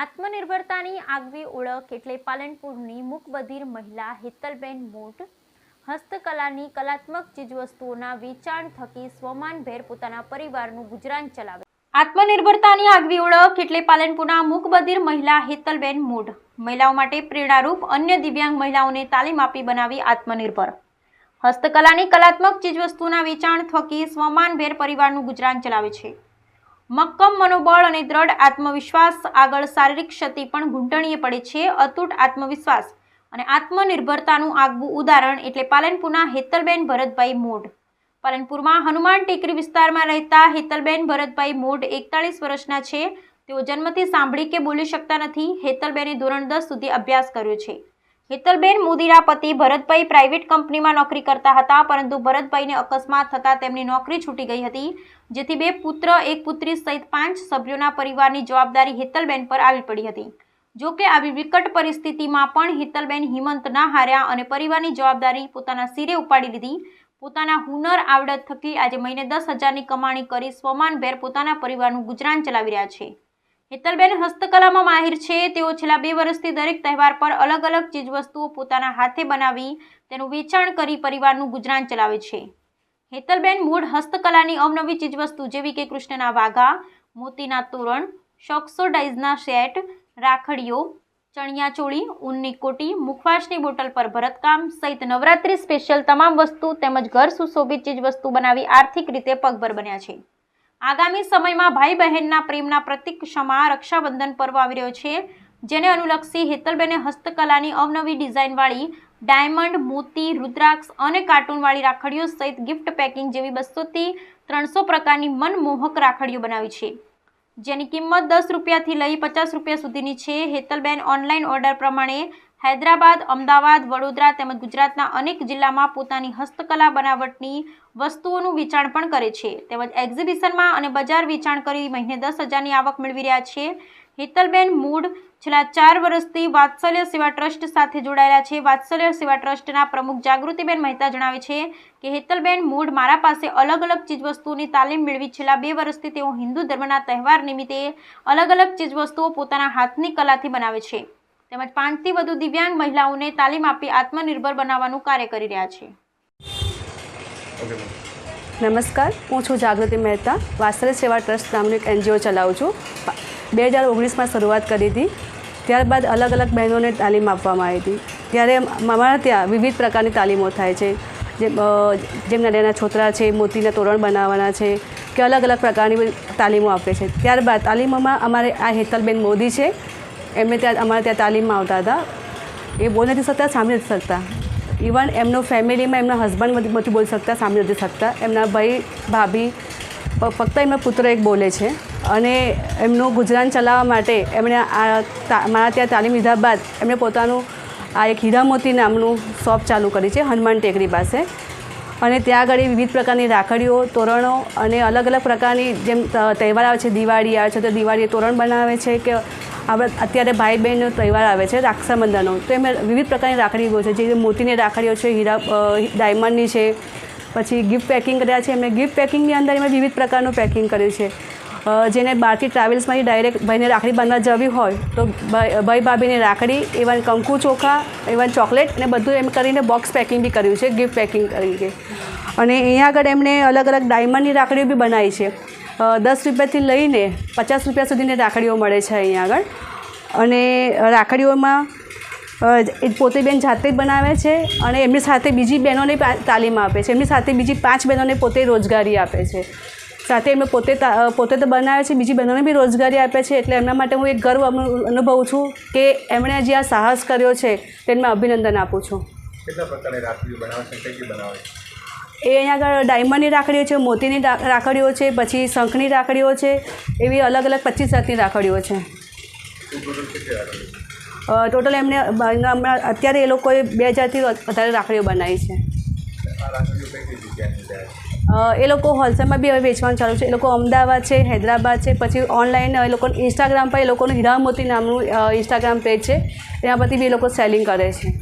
આત્મનિર્ભરતાની આગવી ઓળખ એટલે પાલનપુરની મૂકબધિર મહિલા હેતલબેન મોટ હસ્તકલાની કલાત્મક ચીજવસ્તુઓના વેચાણ થકી સ્વમાનભેર પોતાના પરિવારનું ગુજરાન ચલાવે. આત્મનિર્ભરતાની આગવી ઓળખ એટલે પાલનપુરના મૂકબધિર મહિલા હેતલબેન મોઢ. મહિલાઓ માટે પ્રેરણારૂપ અન્ય દિવ્યાંગ મહિલાઓને તાલીમ આપી બનાવી આત્મનિર્ભર. હસ્તકલાની કલાત્મક ચીજવસ્તુના વેચાણ થકી સ્વમાનભેર પરિવારનું ગુજરાન ચલાવે છે. મક્કમ મનોબળ અને દ્રઢ આત્મવિશ્વાસ આગળ શારીરિક ક્ષતિ પણ ઘૂંટણીએ પડે છે, અતૂટ આત્મવિશ્વાસ અને આત્મનિર્ભરતાનું આગવું ઉદાહરણ એટલે પાલનપુરના હેતલબેન ભરતભાઈ મોઢ. પાલનપુરમાં હનુમાન ટેકરી વિસ્તારમાં રહેતા હેતલબેન ભરતભાઈ મોઢ એકતાળીસ વર્ષના છે. તેઓ જન્મથી સાંભળી કે બોલી શકતા નથી. હેતલબેને ધોરણ દસ સુધી અભ્યાસ કર્યો છે. હેતલબેન મોદીના પતિ ભરતભાઈ પ્રાઇવેટ કંપનીમાં નોકરી કરતા હતા, પરંતુ ભરતભાઈને અકસ્માત થતાં તેમની નોકરી છૂટી ગઈ હતી, જેથી બે પુત્ર, એક પુત્રી સહિત પાંચ સભ્યોના પરિવારની જવાબદારી હેતલબેન પર આવી પડી હતી. જો કે આવી વિકટ પરિસ્થિતિમાં પણ હેતલબેન હિંમત ના હાર્યા અને પરિવારની જવાબદારી પોતાના સિરે ઉપાડી લીધી. પોતાના હુનર આવડત થકી આજે મહિને દસ હજારની કમાણી કરી સ્વમાનભેર પોતાના પરિવારનું ગુજરાન ચલાવી રહ્યા છે. હેતલબેન હસ્તકલામાં માહિર છે. તેઓ છેલ્લા બે વર્ષથી દરેક તહેવાર પર અલગ અલગ ચીજવસ્તુઓ પોતાના હાથે બનાવી તેનું વેચાણ કરી પરિવારનું ગુજરાન ચલાવે છે. હેતલબેન મૂળ હસ્તકલાની અવનવી ચીજવસ્તુ જેવી કે કૃષ્ણના વાઘા, મોતીના તોરણ, શોક્સોડાઇઝના સેટ, રાખડીઓ ચણિયાચોળી ઊનની કોટી, મુખવાસની બોટલ પર ભરતકામ સહિત નવરાત્રી સ્પેશિયલ તમામ વસ્તુ તેમજ ઘર સુશોભિત ચીજવસ્તુ બનાવી આર્થિક રીતે પગભર બન્યા છે. આગામી સમયમાં ભાઈ બહેનના પ્રેમના પ્રતીક ક્ષમા, રક્ષાબંધન પર્વ આવી રહ્યો છે, જેને અનુલક્ષી હેતલબેને હસ્તકલાની અવનવી ડિઝાઇનવાળી ડાયમંડ, મોતી, રુદ્રાક્ષ અને કાર્ટૂનવાળી રાખડીઓ સહિત ગિફ્ટ પેકિંગ જેવી બસોથી ત્રણસો પ્રકારની મનમોહક રાખડીઓ બનાવી છે. જેની કિંમત દસ રૂપિયાથી લઈ પચાસ રૂપિયા સુધીની છે. હેતલબેન ઓનલાઈન ઓર્ડર પ્રમાણે હૈદરાબાદ, અમદાવાદ, વડોદરા તેમજ ગુજરાતના અનેક જિલ્લામાં પોતાની હસ્તકલા બનાવટની વસ્તુઓનું વેચાણ પણ કરે છે. તેમજ એક્ઝિબિશનમાં અને બજાર વેચાણ કરી મહિને દસ હજારની આવક મેળવી રહ્યા છે. હેતલબેન મૂળ છેલ્લા ચાર વર્ષથી વાત્સલ્ય સેવા ટ્રસ્ટ સાથે જોડાયેલા છે. વાત્સલ્ય સેવા ટ્રસ્ટના પ્રમુખ જાગૃતિબેન મહેતા જણાવે છે કે, હેતલબેન મૂળ મારા પાસે અલગ અલગ ચીજવસ્તુઓની તાલીમ મેળવી છેલ્લા બે વર્ષથી તેઓ હિન્દુ ધર્મના તહેવાર નિમિત્તે અલગ અલગ ચીજવસ્તુઓ પોતાના હાથની કલાથી બનાવે છે. તેમજ પાંચથી વધુ દિવ્યાંગ મહિલાઓને તાલીમ આપી આત્મનિર્ભર બનાવવાનું કાર્ય કરી રહ્યા છે. નમસ્કાર હું છું જાગૃતિ મહેતા વાત્સલ્ય સેવા ટ્રસ્ટ નામનું એક એનજીઓ ચલાવું છું. બે હજાર ઓગણીસમાં શરૂઆત કરી હતી. ત્યારબાદ અલગ અલગ બહેનોને તાલીમ આપવામાં આવી હતી. ત્યારે અમારા ત્યાં વિવિધ પ્રકારની તાલીમો થાય છે. જેમ અ, જેમ નાના છોતરા છે મોતીના તોરણ બનાવવાના છે કે અલગ અલગ પ્રકારની તાલીમો આપે છે. ત્યારબાદ તાલીમોમાં અમારે આ હેતલબેન મોદી છે. એમને ત્યાં અમારે ત્યાં તાલીમમાં આવતા હતા. એ બોલી નથી શકતા, સાંભળી નથી શકતા. ઇવન એમનો ફેમિલીમાં એમના હસબન્ડ નથી બોલી શકતા, સાંભળી નથી શકતા. એમના ભાઈ, ભાભી ફક્ત એમના પુત્ર એક બોલે છે. અને એમનું ગુજરાન ચલાવવા માટે એમણે આ મારા ત્યાં તાલીમ લીધા બાદ એમણે પોતાનું આ એક હીરામોતી નામનું શોપ ચાલુ કરી છે, હનુમાન ટેકરી પાસે. અને ત્યાં આગળ વિવિધ પ્રકારની રાખડીઓ, તોરણો અને અલગ અલગ પ્રકારની જેમ તહેવાર આવે છે, દિવાળી આવે છે, તો દિવાળીએ તોરણ બનાવે છે કે આપણે અત્યારે ભાઈ બહેનનો તહેવાર આવે છે રક્ષાબંધનનો તો એમાં વિવિધ પ્રકારની રાખડીઓ છે જે મોતીની રાખડીઓ છે, હીરા ડાયમંડની છે, પછી ગિફ્ટ પેકિંગ કર્યા છે. એમણે ગિફ્ટ પેકિંગની અંદર એમણે વિવિધ પ્રકારનું પેકિંગ કર્યું છે. જેને બહારથી ટ્રાવેલ્સમાંથી ડાયરેક્ટ ભાઈને રાખડી બાંધવા જવી હોય, તો ભાઈ ભાઈ ભાભીને રાખડી ઇવન કંકુ ચોખા ઇવન ચોકલેટ અને બધું એમ કરીને બોક્સ પેકિંગ બી કર્યું છે ગિફ્ટ પેકિંગ કરીને. અને અહીંયા આગળ એમણે અલગ અલગ ડાયમંડની રાખડીઓ બી બનાવી છે. દસ રૂપિયાથી લઈને પચાસ રૂપિયા સુધીની રાખડીઓ મળે છે અહીંયા આગળ. અને રાખડીઓમાં પોતે બેન જાતે બનાવે છે અને એમની સાથે બીજી બહેનોને તાલીમ આપે છે. એમની સાથે બીજી પાંચ બહેનોને પોતે રોજગારી આપે છે. સાથે એમને પોતે પોતે તો બનાવે છે, બીજી બહેનોને બી રોજગારી આપે છે. એટલે એમના માટે હું એક ગર્વ અનુ- અનુભવું છું કે એમણે જે આ સાહસ કર્યો છે, તેમાં અભિનંદન આપું છું. કેટલા પ્રકારની રાખડીઓ બનાવે છે કઈ બનાવે છે? એ અહીંયા આગળ ડાયમંડની રાખડીઓ છે, મોતીની રાખડીઓ છે, પછી શંખની રાખડીઓ છે, એવી અલગ અલગ પચીસ જાતની રાખડીઓ છે. ટોટલ એમને હમણાં અત્યારે એ લોકોએ બે હજારથી વધારે રાખડીઓ બનાવી છે. એ લોકો હોલસેલમાં બી હવે વેચવાનું ચાલુ છે. એ લોકો અમદાવાદ છે, હૈદરાબાદ છે, પછી ઓનલાઈન એ લોકો ઇન્સ્ટાગ્રામ પર એ લોકોનું હીરા મોતી નામનું ઇન્સ્ટાગ્રામ પેજ છે. એના પરથી બી એ લોકો સેલિંગ કરે છે.